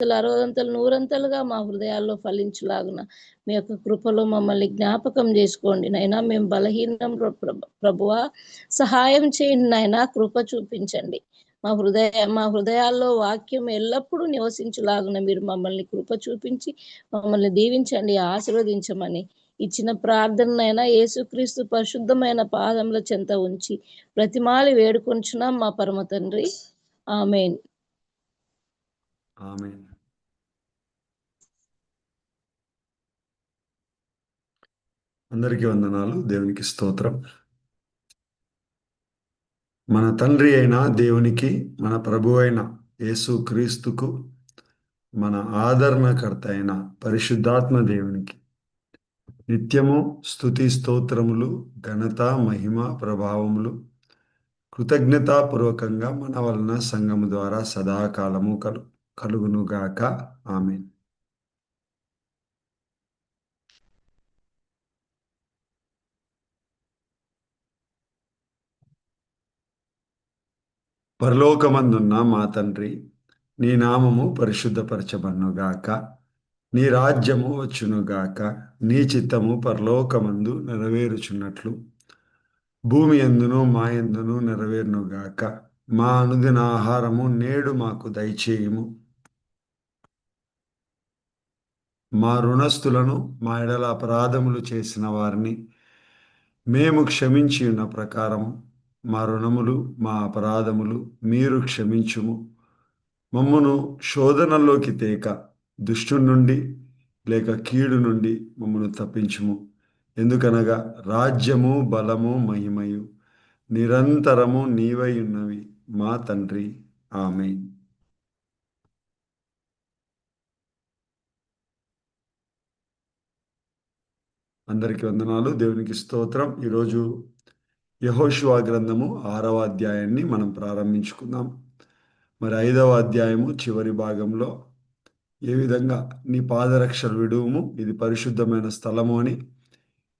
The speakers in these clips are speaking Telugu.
ఐదంతలు, అరవదంతలు, నూరంతలుగా మా హృదయాల్లో ఫలించులాగున మీ యొక్క కృపలో మమ్మల్ని జ్ఞాపకం చేసుకోండి నైనా మేము బలహీనం ప్రభువా. సహాయం చేయండి నైనా కృప చూపించండి. మా హృదయ మా హృదయాల్లో వాక్యం ఎల్లప్పుడూ నివసించులాగున మీరు మమ్మల్ని కృప చూపించి మమ్మల్ని దీవించండి ఆశీర్వదించమని ఇచ్చిన ప్రార్థనైనా యేసుక్రీస్తు పరిశుద్ధమైన పాదముల చెంత ఉంచి ప్రతిమాలి వేడుకొంచున్నాం మా పరమ తండ్రి. ఆమెన్. ఆమెన్. అందరికీ వందనాలు. దేవునికి స్తోత్రం. మన తండ్రి అయిన దేవునికి మన ప్రభు అయిన యేసు క్రీస్తుకు మన ఆదరణకర్త అయిన పరిశుద్ధాత్మ దేవునికి నిత్యము స్థుతి స్తోత్రములు ఘనత మహిమ ప్రభావములు కృతజ్ఞతాపూర్వకంగా మన వలన సంఘము ద్వారా సదాకాలము కలు కలుగునుగాక. ఆమె పరలోకమందున్న మా తండ్రి నీ నామము పరిశుద్ధపరచబన్నుగాక నీ రాజ్యము వచ్చునుగాక. నీ చిత్తము పరలోకమందు నెరవేరుచున్నట్లు. భూమి ఎందును మా ఎందును నెరవేరునుగాక. మా అనుదిన ఆహారము నేడు మాకు దయచేయము. మా రుణస్థులను మా ఎడల అపరాధములు చేసిన వారిని మేము క్షమించి ఉన్న ప్రకారం మా రుణములు మా అపరాధములు మీరు క్షమించుము. మమ్మను శోధనలోకి తేక దుష్టు నుండి లేక కీడు నుండి మమ్మను తప్పించుము. ఎందుకనగా రాజ్యము బలము మహిమయు నిరంతరము నీవై ఉన్నవి. మా తండ్రి ఆమె అందరికీ వందనాలు. దేవునికి స్తోత్రం. ఈరోజు యహోశివా గ్రంథము ఆరవ అధ్యాయాన్ని మనం ప్రారంభించుకుందాం. మరి ఐదవ అధ్యాయము చివరి భాగంలో ఏ విధంగా నీ పాదరక్షలు విడువుము ఇది పరిశుద్ధమైన స్థలము అని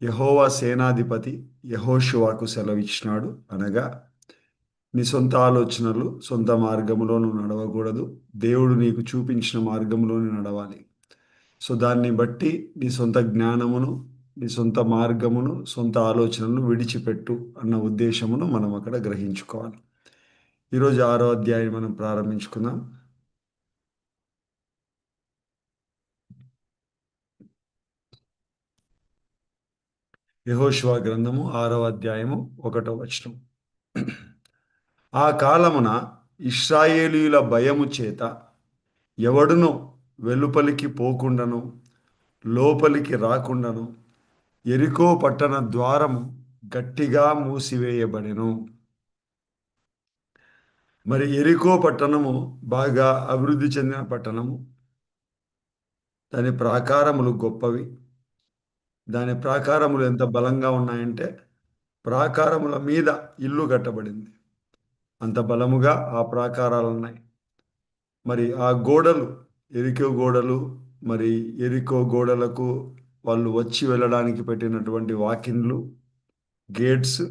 యహోవా సేనాధిపతి యహోశివాకు సెలవిచ్చినాడు అనగా నీ సొంత ఆలోచనలు సొంత మార్గంలోనూ నడవకూడదు దేవుడు నీకు చూపించిన మార్గంలోనే నడవాలి. సో దాన్ని బట్టి నీ సొంత జ్ఞానమును నీ సొంత మార్గమును సొంత ఆలోచనలను విడిచిపెట్టు అన్న ఉద్దేశమును మనం అక్కడ గ్రహించుకోవాలి. ఈరోజు ఆరో అధ్యాయం మనం ప్రారంభించుకుందాం. యహోశివా గ్రంథము ఆరవ అధ్యాయము ఒకటో వచనం. ఆ కాలమున ఇస్రాయేలీల భయము చేత ఎవడును వెలుపలికి పోకుండాను లోపలికి రాకుండాను ఎరికో పట్టణ ద్వారము గట్టిగా మూసివేయబడెను. మరి ఎరికో పట్టణము బాగా అభివృద్ధి చెందిన పట్టణము. దాని ప్రాకారములు గొప్పవి. దాని ప్రాకారములు ఎంత బలంగా ఉన్నాయంటే ప్రాకారముల మీద ఇల్లు కట్టబడింది. అంత బలముగా ఆ ప్రాకారాలు ఉన్నాయి మరి ఆ గోడలు ఎరికో గోడలు మరి ఎరికో గోడలకు వాళ్ళు వచ్చి వెళ్ళడానికి పెట్టినటువంటి వాకిన్లు గేట్స్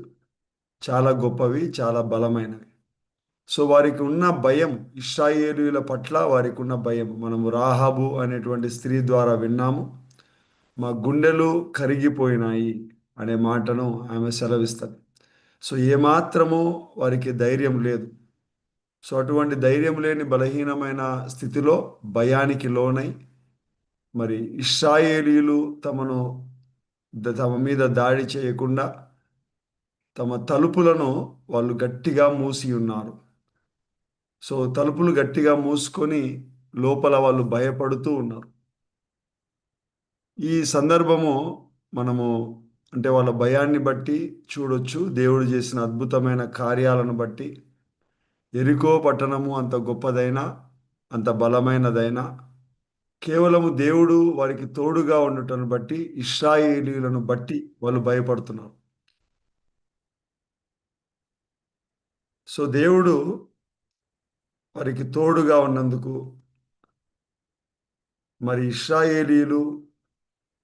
చాలా గొప్పవి చాలా బలమైనవి. సో వారికి ఉన్న భయం ఇష్రాయేలుల పట్ల వారికి ఉన్న భయం. మనము రాహాబు అనేటువంటి స్త్రీ ద్వారా విన్నాము. మా గుండెలు కరిగిపోయినాయి అనే మాటను ఆమె సెలవిస్తుంది. సో ఏమాత్రము వారికి ధైర్యం లేదు. సో అటువంటి ధైర్యం లేని బలహీనమైన స్థితిలో భయానికి లోనై మరి ఇస్రాయేలీలు తమను తమ మీద దాడి చేయకుండా తమ తలుపులను వాళ్ళు గట్టిగా మూసి ఉన్నారు. సో తలుపులు గట్టిగా మూసుకొని లోపల వాళ్ళు భయపడుతూ ఉన్నారు. ఈ సందర్భము మనము అంటే వాళ్ళ భయాన్ని బట్టి చూడొచ్చు. దేవుడు చేసిన అద్భుతమైన కార్యాలను బట్టి. ఎరికో పట్టణము అంత గొప్పదైనా అంత బలమైనదైనా కేవలము దేవుడు వారికి తోడుగా ఉండటం బట్టి ఇస్రాయేలీలను బట్టి వాళ్ళు భయపడుతున్నారు. సో దేవుడు వారికి తోడుగా ఉన్నందుకు మరి ఇస్రాయేలీలు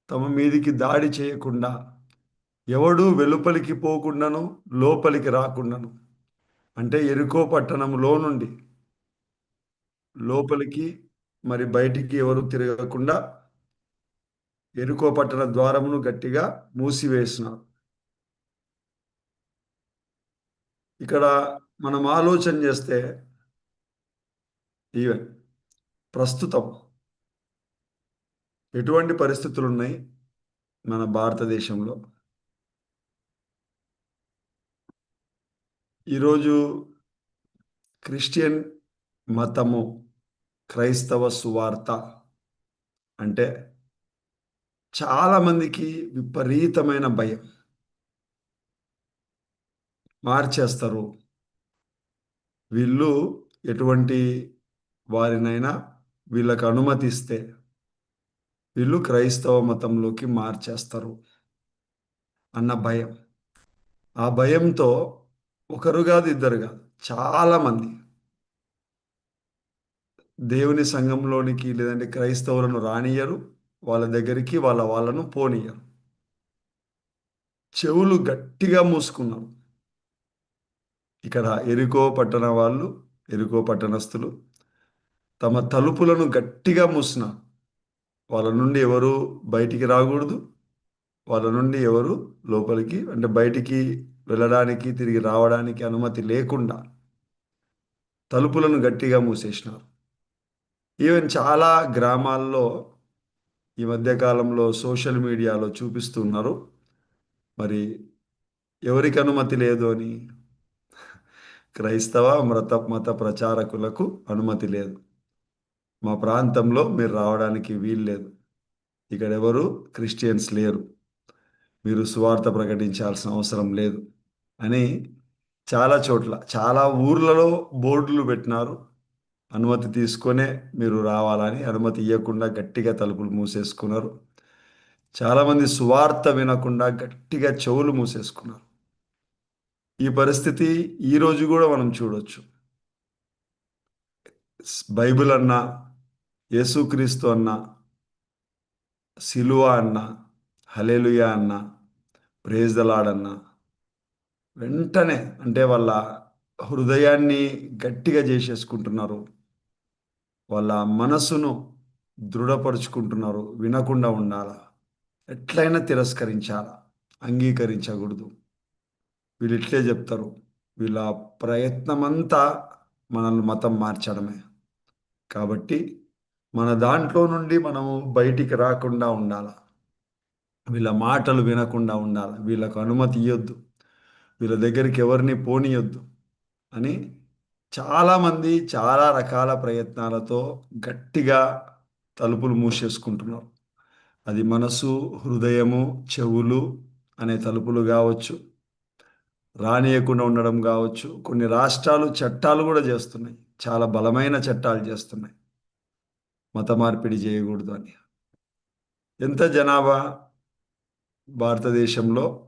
తమ మీదికి దాడి చేయకుండా ఎవడు వెలుపలికి పోకుండాను లోపలికి రాకుండాను అంటే ఎరుకో పట్టణంలో నుండి లోపలికి మరి బయటికి ఎవరు తిరగకుండా ఎరుకో పట్టణ ద్వారమును గట్టిగా మూసివేసినారు. ఇక్కడ మనం ఆలోచన చేస్తే ఈవెన్ ప్రస్తుతం ఎటువంటి పరిస్థితులు ఉన్నాయి మన భారతదేశంలో? ఈరోజు క్రిస్టియన్ మతము క్రైస్తవ సువార్త అంటే చాలామందికి విపరీతమైన భయం. మార్చేస్తారు. వీళ్ళు ఎటువంటి వారినైనా వీళ్ళకు అనుమతిస్తే వీళ్ళు క్రైస్తవ మతంలోకి మార్చేస్తారు అన్న భయం. ఆ భయంతో ఒకరు కాదు ఇద్దరు కాదు చాలామంది దేవుని సంఘంలోనికి లేదంటే క్రైస్తవులను రానియరు వాళ్ళ దగ్గరికి వాళ్ళ వాళ్ళను పోనీయరు చెవులు గట్టిగా మూసుకున్నారు. ఇక్కడ ఎరుకో పట్టణ వాళ్ళు ఎరుకో పట్టణస్థులు తమ తలుపులను గట్టిగా మూసిన వాళ్ళ నుండి ఎవరు బయటికి రాకూడదు? వాళ్ళ నుండి ఎవరు లోపలికి అంటే బయటికి వెళ్ళడానికి తిరిగి రావడానికి అనుమతి లేకుండా తలుపులను గట్టిగా మూసేసినారు. ఈవెన్ చాలా గ్రామాల్లో ఈ మధ్యకాలంలో సోషల్ మీడియాలో చూపిస్తున్నారు. మరి ఎవరికి అనుమతి లేదు అని? క్రైస్తవ మత మత ప్రచారకులకు అనుమతి లేదు. మా ప్రాంతంలో మీరు రావడానికి వీలు లేదు. ఇక్కడ ఎవరు? క్రిస్టియన్స్ లేరు. మీరు సువార్త ప్రకటించాల్సిన అవసరం లేదు అని చాలా చోట్ల చాలా ఊర్లలో బోర్డులు పెట్టినారు. అనుమతి తీసుకొనే మీరు రావాలని అనుమతి ఇవ్వకుండా గట్టిగా తలుపులు మూసేసుకున్నారు. చాలామంది సువార్త వినకుండా గట్టిగా చెవులు మూసేసుకున్నారు. ఈ పరిస్థితి ఈరోజు కూడా మనం చూడొచ్చు. బైబిల్ అన్నా యేసుక్రీస్తు అన్న సిలువ అన్న హలేలుయా అన్న ప్రేజ్దలాడన్న వెంటనే అంటే వాళ్ళ హృదయాన్ని గట్టిగా చేసేసుకుంటున్నారు. వాళ్ళ మనసును దృఢపరుచుకుంటున్నారు. వినకుండా ఉండాలా? ఎట్లయినా తిరస్కరించాలా? అంగీకరించకూడదు. వీళ్ళు ఇట్లే చెప్తారు. వీళ్ళ ప్రయత్నమంతా మనల్ని మతం మార్చడమే. కాబట్టి మన దాంట్లో నుండి మనము బయటికి రాకుండా ఉండాల? వీళ్ళ మాటలు వినకుండా ఉండాలి? వీళ్ళకు అనుమతి ఇవ్వద్దు వీళ్ళ దగ్గరికి ఎవరిని పోనీయొద్దు. అని చాలామంది చాలా రకాల ప్రయత్నాలతో గట్టిగా తలుపులు మూసేసుకుంటున్నారు. అది మనసు హృదయము చెవులు అనే తలుపులు కావచ్చు రానియకుండా ఉండడం కావచ్చు కొన్ని రాష్ట్రాలు చట్టాలు కూడా చేస్తున్నాయి. చాలా బలమైన చట్టాలు చేస్తున్నాయి. మత మార్పిడి చేయకూడదు అని. ఎంత జనాభా భారతదేశంలో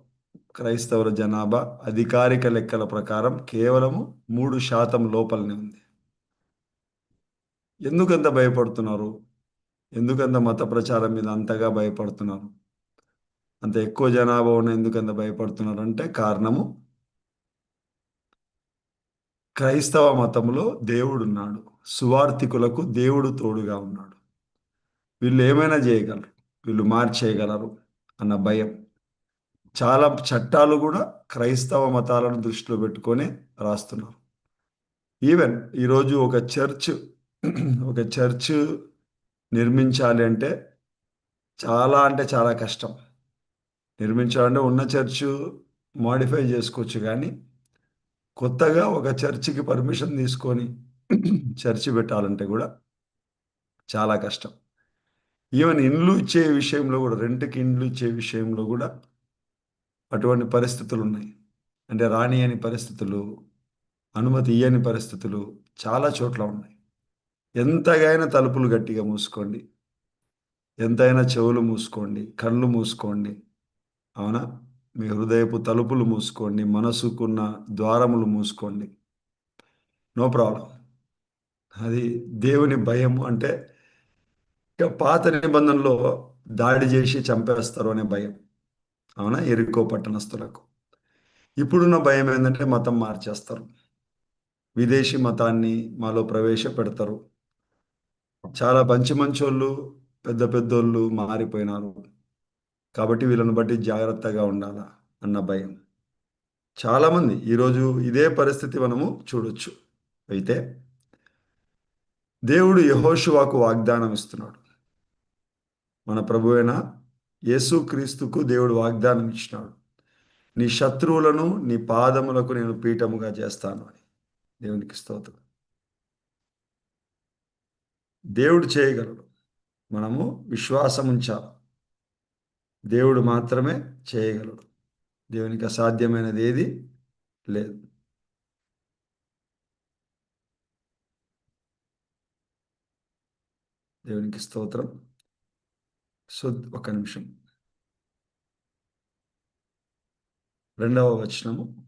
క్రైస్తవుల జనాభా అధికారిక లెక్కల ప్రకారం కేవలము మూడు శాతం లోపలనే ఉంది. ఎందుకంత భయపడుతున్నారు? ఎందుకంత మత ప్రచారం మీద అంతగా భయపడుతున్నారు? అంత ఎక్కువ జనాభా ఉన్న ఎందుకంత భయపడుతున్నారు అంటే కారణము క్రైస్తవ మతంలో దేవుడు ఉన్నాడు. సువార్థికులకు దేవుడు తోడుగా ఉన్నాడు. వీళ్ళు ఏమైనా చేయగలరు? వీళ్ళు మార్చేయగలరు? అన్న భయం. చాలా చట్టాలు కూడా క్రైస్తవ మతాలను దృష్టిలో పెట్టుకొని రాస్తున్నారు. ఈవెన్ ఈరోజు ఒక చర్చ్ ఒక చర్చ్ నిర్మించాలి అంటే చాలా అంటే చాలా కష్టం. నిర్మించాలంటే ఉన్న చర్చ్ మాడిఫై చేసుకోవచ్చు కానీ కొత్తగా ఒక చర్చికి పర్మిషన్ తీసుకొని చర్చి పెట్టాలంటే కూడా చాలా కష్టం. ఈవెన్ ఇండ్లు ఇచ్చే విషయంలో కూడా రెంట్కి ఇండ్లు ఇచ్చే విషయంలో కూడా అటువంటి పరిస్థితులు ఉన్నాయి అంటే రాని అని పరిస్థితులు అనుమతి ఇయ్యని పరిస్థితులు చాలా చోట్ల ఉన్నాయి. ఎంతగైనా తలుపులు గట్టిగా మూసుకోండి. ఎంతైనా చెవులు మూసుకోండి కళ్ళు మూసుకోండి. అవునా? మీ హృదయపు తలుపులు మూసుకోండి మనసుకున్న ద్వారములు మూసుకోండి. No problem. అది దేవుని భయం అంటే పాత నిబంధనలో దాడి చేసి చంపేస్తారు అనే భయం. అవునా? ఎరుకో పట్టణస్థులకు. ఇప్పుడున్న భయం ఏంటంటే మతం మార్చేస్తారు. విదేశీ మతాన్ని మాలో ప్రవేశపెడతారు. చాలా మంచి మంచోళ్ళు పెద్ద పెద్దోళ్ళు మారిపోయినారు. కాబట్టి వీళ్ళని బట్టి జాగ్రత్తగా ఉండాలా అన్న భయం. చాలామంది ఈరోజు ఇదే పరిస్థితి మనము చూడొచ్చు. అయితే దేవుడు యహోషువాకు వాగ్దానం ఇస్తున్నాడు మన ప్రభు అయిన యేసుక్రీస్తుకు దేవుడు వాగ్దానం ఇచ్చినాడు నీ శత్రువులను నీ పాదములకు నేను పీఠముగా చేస్తాను అని దేవునికి స్తోత్రం. దేవుడు చేయగలడు. మనము విశ్వాసం ఉంచాలి దేవుడు మాత్రమే చేయగలడు. దేవునికి అసాధ్యమైనది ఏది లేదు. దేవునికి స్తోత్రం. సో ఒక నిమిషం. రెండవ వచనము.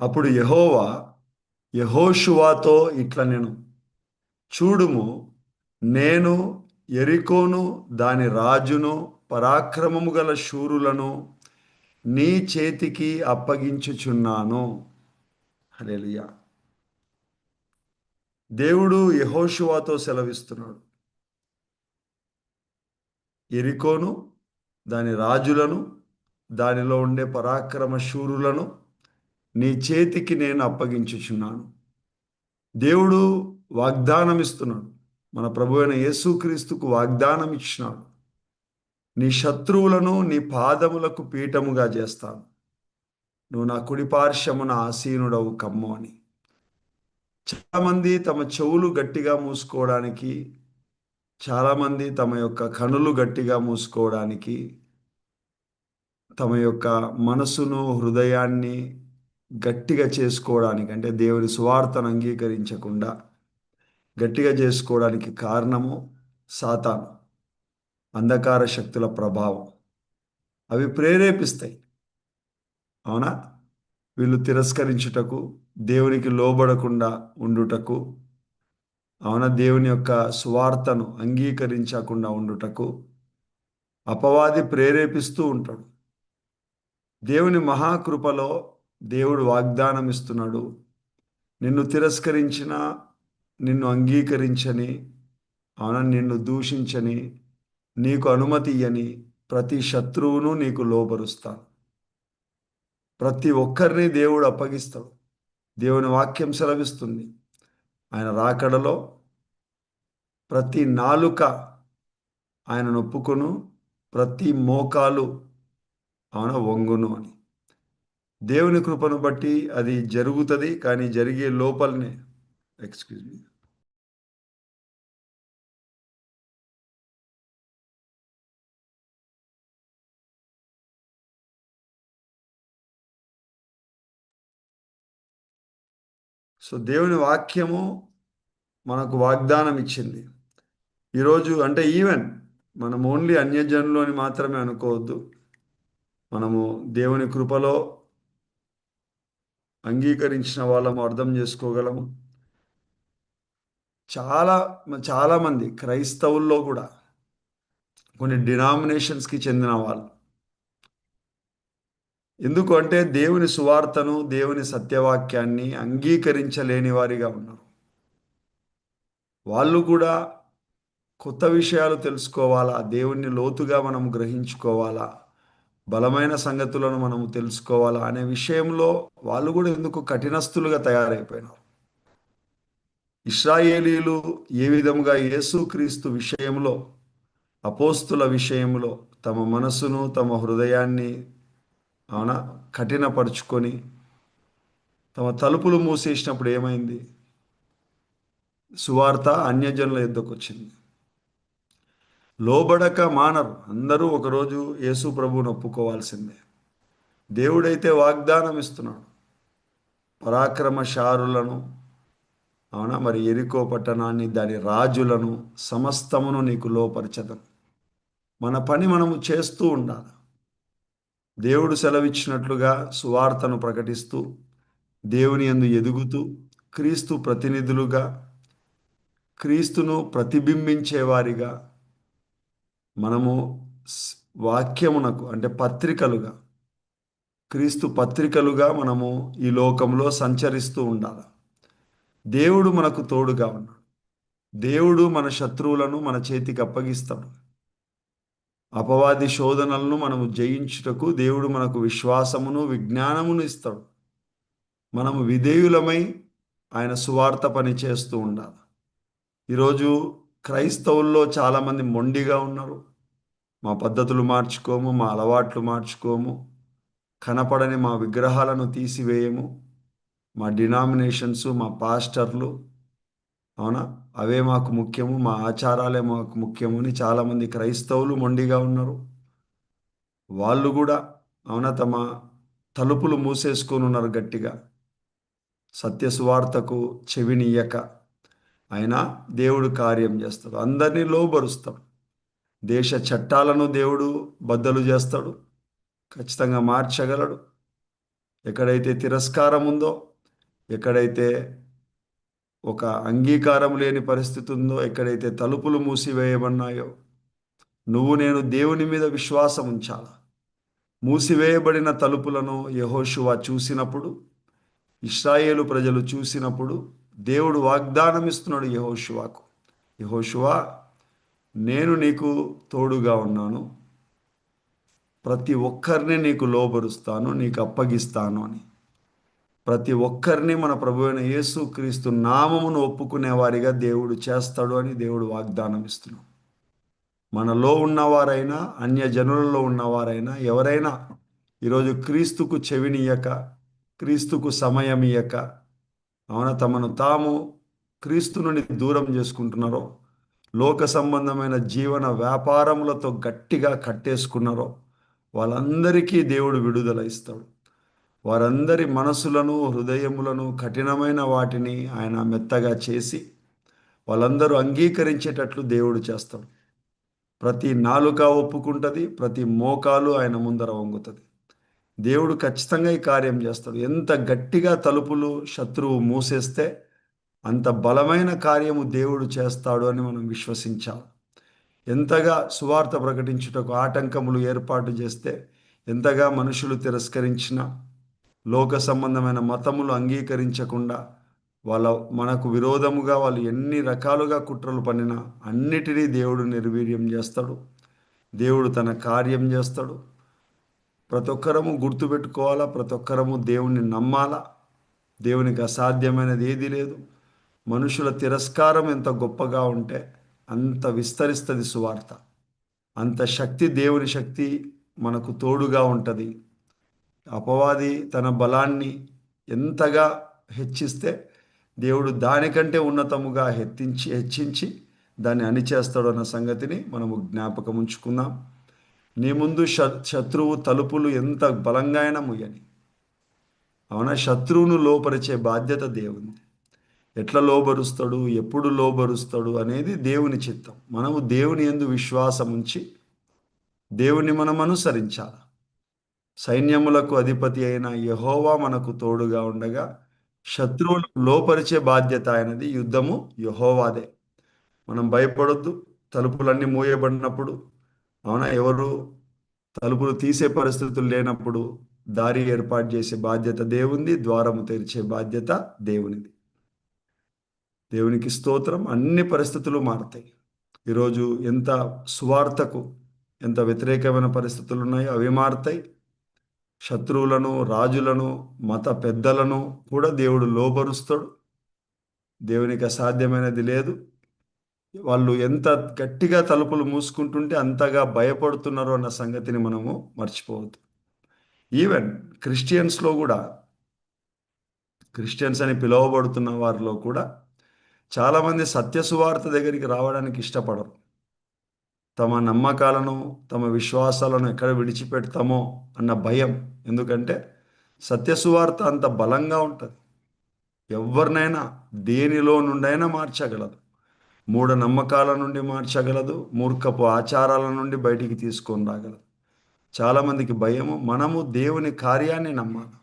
అప్పుడు యహోవా యహోషువాతో ఇట్లా నేను చూడుము నేను ఎరికోను దాని రాజును పరాక్రమము గల శూరులను నీ చేతికి అప్పగించుచున్నాను. అరేలియా దేవుడు యహోషువాతో సెలవిస్తున్నాడు. ఎరికోను దాని రాజులను దానిలో ఉండే పరాక్రమ శూరులను నీ చేతికి నేను అప్పగించుచున్నాను. దేవుడు వాగ్దానం ఇస్తున్నాడు మన ప్రభు అయిన యేసుక్రీస్తుకు వాగ్దానం ఇచ్చినాడు నీ శత్రువులను నీ పాదములకు పీఠముగా చేస్తాను. నువ్వు నా కుడి పార్శ్వమున ఆసీనుడవు కమ్ము అని చాలామంది తమ చెవులు గట్టిగా మూసుకోవడానికి చాలామంది తమ యొక్క కనులు గట్టిగా మూసుకోవడానికి తమ యొక్క మనసును హృదయాన్ని గట్టిగా చేసుకోవడానికి అంటే దేవుని సువార్తను అంగీకరించకుండా గట్టిగా చేసుకోవడానికి కారణము సాతాను అంధకార శక్తుల ప్రభావం. అవి ప్రేరేపిస్తాయి. అవునా? వీళ్ళు తిరస్కరించుటకు దేవునికి లోబడకుండా ఉండుటకు అవున? దేవుని యొక్క సువార్తను అంగీకరించకుండా ఉండుటకు అపవాది ప్రేరేపిస్తూ ఉంటాడు. దేవుని మహాకృపలో దేవుడు వాగ్దానం ఇస్తున్నాడు నిన్ను తిరస్కరించిన నిన్ను అంగీకరించని అవున? నిన్ను దూషించని నీకు అనుమతి ఇయ్యని ప్రతి శత్రువును నీకు లోబరుస్తాను. ప్రతి ఒక్కరిని దేవుడు అప్పగిస్తాడు. దేవుని వాక్యం సెలవిస్తుంది. ఆయన రాకడలో ప్రతి నాలుక ఆయన నొప్పుకొను ప్రతి మోకాలు ఆయన వంగును అని. దేవుని కృపను బట్టి అది జరుగుతుంది కానీ జరిగే లోపలనే. ఎక్స్క్యూజ్ మీ సో దేవుని వాక్యము మనకు వాగ్దానం ఇచ్చింది. ఈరోజు అంటే ఈవెన్ మనం ఓన్లీ అన్యజనులు మాత్రమే అనుకోవద్దు. మనము దేవుని కృపలో అంగీకరించిన వాళ్ళము అర్థం చేసుకోగలము. చాలా చాలామంది క్రైస్తవుల్లో కూడా కొన్ని డినామినేషన్స్కి చెందిన వాళ్ళు ఎందుకు అంటే దేవుని సువార్తను దేవుని సత్యవాక్యాన్ని అంగీకరించలేని వారిగా ఉన్నారు. వాళ్ళు కూడా కొత్త విషయాలు తెలుసుకోవాలా? దేవుణ్ణి లోతుగా మనం గ్రహించుకోవాలా? బలమైన సంగతులను మనము తెలుసుకోవాలా? అనే విషయంలో వాళ్ళు కూడా ఎందుకు కఠినస్తులుగా తయారైపోయినారు? ఇస్రాయేలీలు ఏ విధముగా యేసుక్రీస్తు విషయంలో అపోస్తుల విషయంలో తమ మనసును తమ హృదయాన్ని అవునా? కఠినపరుచుకొని తమ తలుపులు మూసేసినప్పుడు ఏమైంది? సువార్త అన్యజనుల యుద్ధకు వచ్చింది లోబడక మానరు. అందరూ ఒకరోజు యేసు ప్రభువును ఒప్పుకోవాల్సిందే. దేవుడైతే వాగ్దానం ఇస్తున్నాడు పరాక్రమశారులను అవునా? మరి ఎరికో పట్టణాన్ని దాని రాజులను సమస్తమును నీకు లోపరచదను మన పని మనము చేస్తూ ఉండాలి. దేవుడు సెలవిచ్చినట్లుగా సువార్తను ప్రకటిస్తూ దేవుని యందు ఎదుగుతూ క్రీస్తు ప్రతినిధులుగా క్రీస్తును ప్రతిబింబించేవారిగా మనము వాక్యమునకు అంటే పత్రికలుగా క్రీస్తు పత్రికలుగా మనము ఈ లోకంలో సంచరిస్తూ ఉండాలి. దేవుడు మనకు తోడుగా ఉన్నాడు. దేవుడు మన శత్రువులను మన చేతికి అప్పగిస్తాడు. అపవాది శోధనలను మనము జయించుటకు దేవుడు మనకు విశ్వాసమును విజ్ఞానమును ఇస్తాడు. మనము విధేయులమై ఆయన సువార్త పని చేస్తూ ఉండాలి. ఈరోజు క్రైస్తవుల్లో చాలామంది మొండిగా ఉన్నారు. మా పద్ధతులు మార్చుకోము మా అలవాట్లు మార్చుకోము కనపడని మా విగ్రహాలను తీసివేయము మా డినామినేషన్స్ మా పాస్టర్లు అవునా? అవే మాకు ముఖ్యము మా ఆచారాలే మాకు ముఖ్యము అని చాలామంది క్రైస్తవులు మొండిగా ఉన్నారు. వాళ్ళు కూడా అవునా తమ తలుపులు మూసేసుకొని ఉన్నారు గట్టిగా. సత్య సువార్తకు చెవినియ్యక అయినా దేవుడు కార్యం చేస్తాడు. అందరినీ లోబరుస్తాడు. దేశ చట్టాలను దేవుడు బద్దలు చేస్తాడు. ఖచ్చితంగా మార్చగలడు. ఎక్కడైతే తిరస్కారం ఉందో ఎక్కడైతే ఒక అంగీకారం లేని పరిస్థితి ఉందో ఎక్కడైతే తలుపులు మూసివేయబడినాయో నువ్వు నేను దేవుని మీద విశ్వాసం ఉంచాలా? మూసివేయబడిన తలుపులను యహోషువా చూసినప్పుడు ఇస్రాయేలు ప్రజలు చూసినప్పుడు దేవుడు వాగ్దానం ఇస్తున్నాడు యహోషువాకు. యహోషువా నేను నీకు తోడుగా ఉన్నాను. ప్రతి ఒక్కరిని నీకు లోబరుస్తాను నీకు అప్పగిస్తాను అని. ప్రతి ఒక్కరిని మన ప్రభు అయిన యేసు క్రీస్తు నామమును ఒప్పుకునే వారిగా దేవుడు చేస్తాడు అని దేవుడు వాగ్దానం ఇస్తున్నాడు. మనలో ఉన్నవారైనా అన్య జనులలో ఉన్నవారైనా ఎవరైనా ఈరోజు క్రీస్తుకు చెవినియక క్రీస్తుకు సమయం ఇయ్యక అవున? తమను తాము క్రీస్తు నుండి దూరం చేసుకుంటున్నారో లోక సంబంధమైన జీవన వ్యాపారములతో గట్టిగా కట్టేసుకున్నారో వాళ్ళందరికీ దేవుడు విడుదల ఇస్తాడు. వారందరి మనసులను హృదయములను కఠినమైన వాటిని ఆయన మెత్తగా చేసి వాళ్ళందరూ అంగీకరించేటట్లు దేవుడు చేస్తాడు. ప్రతి నాలుక ఒప్పుకుంటుంది ప్రతి మోకాలు ఆయన ముందర వంగుతుంది. దేవుడు ఖచ్చితంగా ఈ కార్యం చేస్తాడు. ఎంత గట్టిగా తలుపులు శత్రువు మూసేస్తే అంత బలమైన కార్యము దేవుడు చేస్తాడు అని మనం విశ్వసించాలి. ఎంతగా సువార్త ప్రకటించుటకు ఆటంకములు ఏర్పాటు చేస్తే ఎంతగా మనుషులు తిరస్కరించిన లోక సంబంధమైన మతములు అంగీకరించకుండా వాళ్ళ మనకు విరోధముగా వాళ్ళు ఎన్ని రకాలుగా కుట్రలు పన్నినా అన్నిటినీ దేవుడు నిర్వీర్యం చేస్తాడు. దేవుడు తన కార్యం చేస్తాడు. ప్రతి ఒక్కరము గుర్తుపెట్టుకోవాలా ప్రతి ఒక్కరము దేవుణ్ణి నమ్మాలా? దేవునికి అసాధ్యమైనది ఏది లేదు. మనుషుల తిరస్కారం ఎంత గొప్పగా ఉంటే అంత విస్తరిస్తుంది సువార్త. అంత శక్తి దేవుని శక్తి మనకు తోడుగా ఉంటుంది. అపవాది తన బలాన్ని ఎంతగా హెచ్చిస్తే దేవుడు దానికంటే ఉన్నతముగా హెత్తించి హెచ్చించి దాన్ని అణిచేస్తాడు అన్న సంగతిని మనము జ్ఞాపకం ఉంచుకుందాం. నీ ముందు శత్రువు తలుపులు ఎంత బలంగా అయినా ముయ్యని. అవునా? శత్రువును లోపరిచే బాధ్యత దేవుని ఎట్లా లోబరుస్తాడు ఎప్పుడు లోబరుస్తాడు అనేది దేవుని చిత్తం. మనము దేవుని ఎందు విశ్వాసం ఉంచి దేవుని మనం అనుసరించాలి? సైన్యములకు అధిపతి అయిన యహోవా మనకు తోడుగా ఉండగా శత్రువులు లోపరిచే బాధ్యత ఆయనది. యుద్ధము యహోవాదే. మనం భయపడొద్దు. తలుపులన్నీ మూయబడినప్పుడు అవునా? ఎవరు తలుపులు తీసే పరిస్థితులు లేనప్పుడు దారి ఏర్పాటు చేసే బాధ్యత దేవుంది ద్వారము తెరిచే బాధ్యత దేవునిది. దేవునికి స్తోత్రం. అన్ని పరిస్థితులు మారుతాయి. ఈరోజు ఎంత సువార్తకు ఎంత వ్యతిరేకమైన పరిస్థితులు ఉన్నాయో అవి మారుతాయి. శత్రువులను రాజులను మత పెద్దలను కూడా దేవుడు లోపరుస్తాడు దేవునికి అసాధ్యమైనది లేదు. వాళ్ళు ఎంత గట్టిగా తలుపులు మూసుకుంటుంటే అంతగా భయపడుతున్నారు అన్న సంగతిని మనము మర్చిపోవద్దు. ఈవెన్ క్రిస్టియన్స్లో కూడా క్రిస్టియన్స్ అని పిలువబడుతున్న వారిలో కూడా చాలామంది సత్యసువార్త దగ్గరికి రావడానికి ఇష్టపడరు. తమ నమ్మకాలను తమ విశ్వాసాలను ఎక్కడ విడిచిపెడతామో అన్న భయం. ఎందుకంటే సత్యసువార్త అంత బలంగా ఉంటుంది. ఎవరినైనా దేనిలో నుండైనా మార్చగలదు. మూఢ నమ్మకాల నుండి మార్చగలదు మూర్ఖపు ఆచారాల నుండి బయటికి తీసుకొని రాగలదు. చాలామందికి భయము మనము దేవుని కార్యాన్ని నమ్మాలి.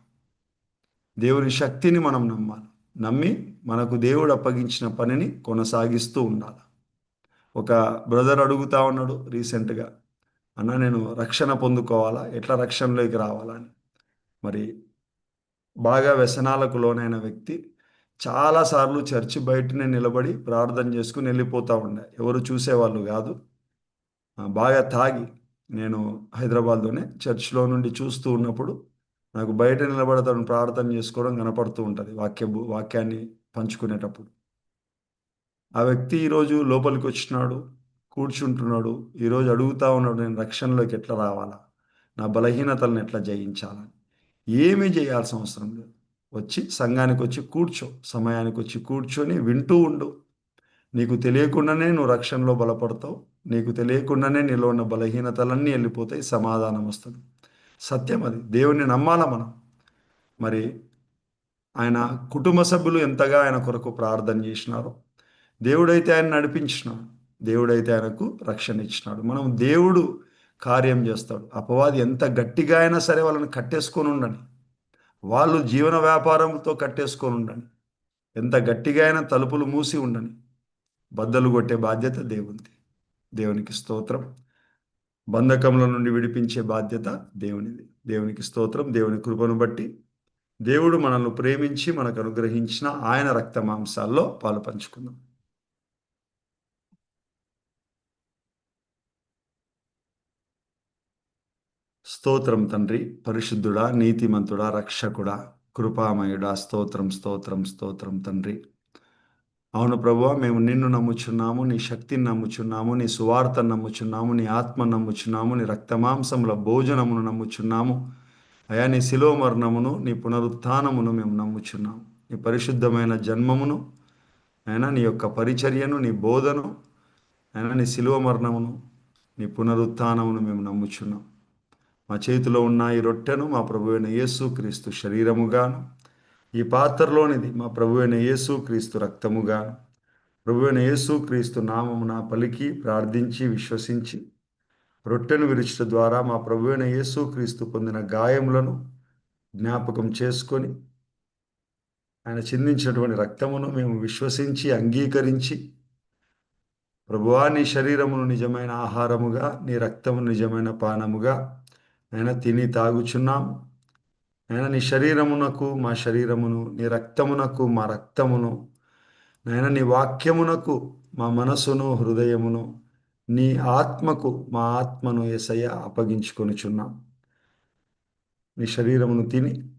దేవుని శక్తిని మనం నమ్మాలి. నమ్మి మనకు దేవుడు అప్పగించిన పనిని కొనసాగిస్తూ ఉండాలి. ఒక బ్రదర్ అడుగుతా ఉన్నాడు రీసెంట్గా అన్న నేను రక్షణ పొందుకోవాలా? ఎట్లా రక్షణలోకి రావాలా అని మరి బాగా వ్యసనాలకు లోనైన వ్యక్తి చాలాసార్లు చర్చి బయటనే నిలబడి ప్రార్థన చేసుకుని వెళ్ళిపోతూ ఉండే. ఎవరు చూసేవాళ్ళు కాదు. బాగా తాగి నేను హైదరాబాద్లోనే చర్చ్లో నుండి చూస్తూ ఉన్నప్పుడు నాకు బయట నిలబడతాను ప్రార్థన చేసుకోవడం కనపడుతూ ఉంటుంది. వాక్య వాక్యాన్ని పంచుకునేటప్పుడు. ఆ వ్యక్తి ఈరోజు లోపలికి వచ్చినాడు కూర్చుంటున్నాడు ఈరోజు అడుగుతా ఉన్నాడు నేను రక్షణలోకి ఎట్లా రావాలా? నా బలహీనతలను ఎట్లా జయించాలని ఏమీ చేయాల్సిన అవసరం లేదు. వచ్చి సంఘానికి వచ్చి కూర్చో సమయానికి వచ్చి కూర్చొని వింటూ ఉండు. నీకు తెలియకుండానే నువ్వు రక్షణలో బలపడతావు. నీకు తెలియకుండానే నీలో ఉన్న బలహీనతలన్నీ వెళ్ళిపోతాయి సమాధానం వస్తుంది. సత్యం అది. దేవుణ్ణి నమ్మాల మనం? మరి ఆయన కుటుంబ సభ్యులు ఎంతగా ఆయన కొరకు ప్రార్థన చేసినారో దేవుడైతే ఆయన నడిపించినాడు. దేవుడైతే ఆయనకు రక్షణ ఇచ్చినాడు. మనం దేవుడు కార్యం చేస్తాడు. అపవాది ఎంత గట్టిగా అయినా సరే వాళ్ళని కట్టేసుకొని ఉండండి. వాళ్ళు జీవన వ్యాపారంతో కట్టేసుకొని ఉండండి. ఎంత గట్టిగా అయినా తలుపులు మూసి ఉండని బద్దలు కొట్టే బాధ్యత దేవునిది. దేవునికి స్తోత్రం. బంధకముల నుండి విడిపించే బాధ్యత దేవునిది. దేవునికి స్తోత్రం. దేవుని కృపను బట్టి దేవుడు మనల్ని ప్రేమించి మనకు అనుగ్రహించిన ఆయన రక్త మాంసాల్లో పాలు పంచుకుందాం స్తోత్రం తండ్రి పరిశుద్ధుడా నీతిమంతుడా రక్షకుడా కృపామయుడా స్తోత్రం స్తోత్రం స్తోత్రం తండ్రి. అవును ప్రభువ మేము నిన్ను నమ్ముచున్నాము నీ శక్తిని నమ్ముచున్నాము నీ సువార్తను నమ్ముచున్నాము నీ ఆత్మ నమ్ముచున్నాము నీ రక్తమాంసముల భోజనమును నమ్ముచున్నాము. అయా నీ శిలో మరణమును నీ పునరుత్థానమును మేము నమ్ముచున్నాము. నీ పరిశుద్ధమైన జన్మమును అయినా నీ యొక్క పరిచర్యను నీ బోధను అయినా నీ శిలువ మరణమును నీ పునరుత్నమును మేము నమ్ముచున్నాం మా చేతిలో ఉన్న ఈ రొట్టెను మా ప్రభు అయిన యేసు క్రీస్తు శరీరముగాను ఈ పాత్రలోనిది మా ప్రభు అయిన యేసు క్రీస్తు రక్తముగాను. ప్రభు అయిన యేసు క్రీస్తు నామమున పలికి ప్రార్థించి విశ్వసించి రొట్టెను విరుచుట ద్వారా మా ప్రభు అయిన యేసు క్రీస్తు పొందిన గాయములను జ్ఞాపకం చేసుకొని ఆయన చిందించినటువంటి రక్తమును మేము విశ్వసించి అంగీకరించి ప్రభువా నీ శరీరమును నిజమైన ఆహారముగా నీ రక్తము నిజమైన పానముగా ఆయన తిని తాగుచున్నాం. ఆయన నీ శరీరమునకు మా శరీరమును నీ రక్తమునకు మా రక్తమును నాయన నీ వాక్యమునకు మా మనసును హృదయమును నీ ఆత్మకు మా ఆత్మను ఎసయ్య అప్పగించుకొనిచున్నాం. నీ శరీరమును తిని.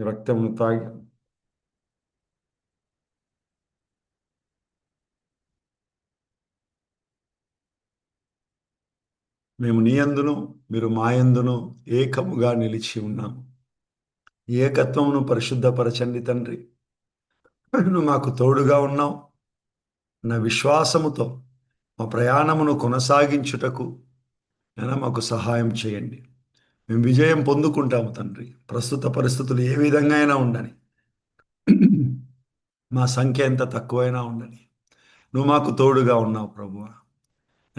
రక్తమును తాగి మేము నీ యందును మీరు మాయందును ఏకముగా నిలిచి ఉన్నాము. ఏకత్వమును పరిశుద్ధపరచండి తండ్రి. నువ్వు మాకు తోడుగా ఉన్నావు. నా విశ్వాసముతో మా ప్రయాణమును కొనసాగించుటకు నేను మాకు సహాయం చేయండి. మేము విజయం పొందుకుంటాము తండ్రి. ప్రస్తుత పరిస్థితులు ఏ విధంగా అయినా ఉండని. మా సంఖ్య ఎంత తక్కువైనా ఉండని. నువ్వు మాకు తోడుగా ఉన్నావు ప్రభువా.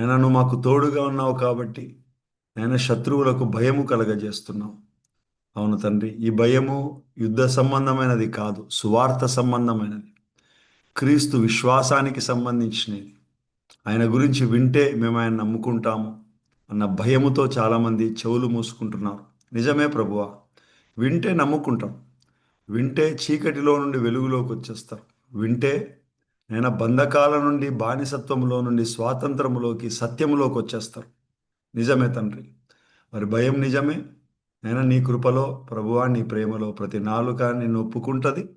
నేను నువ్వు మాకు తోడుగా ఉన్నావు కాబట్టి నేను శత్రువులకు భయము కలగజేస్తున్నావు. అవును తండ్రి ఈ భయము యుద్ధ సంబంధమైనది కాదు సువార్త సంబంధమైనది. క్రీస్తు విశ్వాసానికి సంబంధించినది. ఆయన గురించి వింటే మేము ఆయన నమ్ముకుంటాము అన్న భయముతో చాలామంది చెవులు మూసుకుంటున్నారు. నిజమే ప్రభువా వింటే నమ్ముకుంటాం. వింటే చీకటిలో నుండి వెలుగులోకి వచ్చేస్తారు. వింటే ఆయన బంధకాల నుండి బానిసత్వంలో నుండి స్వాతంత్రములోకి సత్యములోకి వచ్చేస్తారు. నిజమే తండ్రి. మరి భయం నిజమే. నేను నీ కృపలో ప్రభువా నీ ప్రేమలో ప్రతి నాలుక నిన్ను ఒప్పుకుంటుంది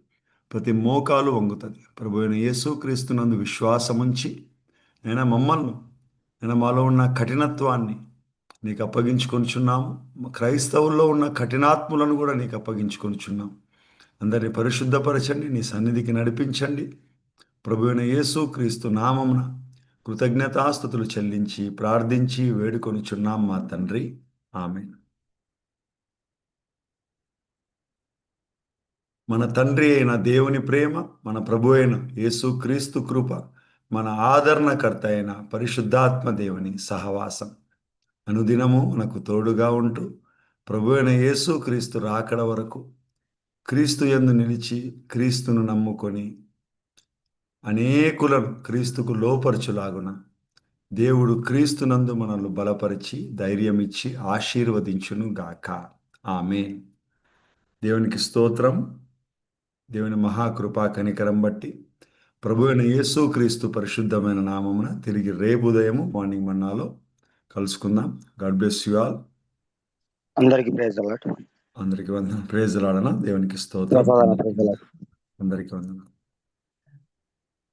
ప్రతి మోకాలు వంగుతుంది. ప్రభు అయిన యేసు క్రీస్తునందు విశ్వాసముంచి నేను మమ్మల్ని నేను మాలో ఉన్న కఠినత్వాన్ని నీకు అప్పగించుకొనిచున్నాము. క్రైస్తవుల్లో ఉన్న కఠినాత్ములను కూడా నీకు అప్పగించుకొనిచున్నాము. అందరిని పరిశుద్ధపరచండి నీ సన్నిధికి నడిపించండి. ప్రభువైన యేసు క్రీస్తు నామమున కృతజ్ఞతాస్థుతులు చెల్లించి ప్రార్థించి వేడుకొనిచున్నాం మా తండ్రి. ఆమె మన తండ్రి అయిన దేవుని ప్రేమ మన ప్రభు అయిన యేసు క్రీస్తు కృప మన ఆదరణకర్త అయిన పరిశుద్ధాత్మ దేవుని సహవాసం. అనుదినము మనకు తోడుగా ఉంటూ ప్రభు అయిన యేసు క్రీస్తు రాకడ వరకు క్రీస్తు యందు నిలిచి క్రీస్తును నమ్ముకొని అనేకులను క్రీస్తుకు లోపరచులాగున దేవుడు క్రీస్తునందు మనల్ని బలపరిచి ధైర్యం ఇచ్చి ఆశీర్వదించును గాక. ఆమె దేవునికి స్తోత్రం. దేవుని మహాకృపా కనికరం బట్టి ప్రభు అయిన యేసు క్రీస్తు పరిశుద్ధమైన నామమున తిరిగి రేపు ఉదయము మార్నింగ్ మన్నాలో కలుసుకుందాం. God bless you all. అందరికి ప్రైజ్ అందరికి వందన ప్రేజలాడన దేవునికి స్తోత్రం. అందరికి వందనాలు.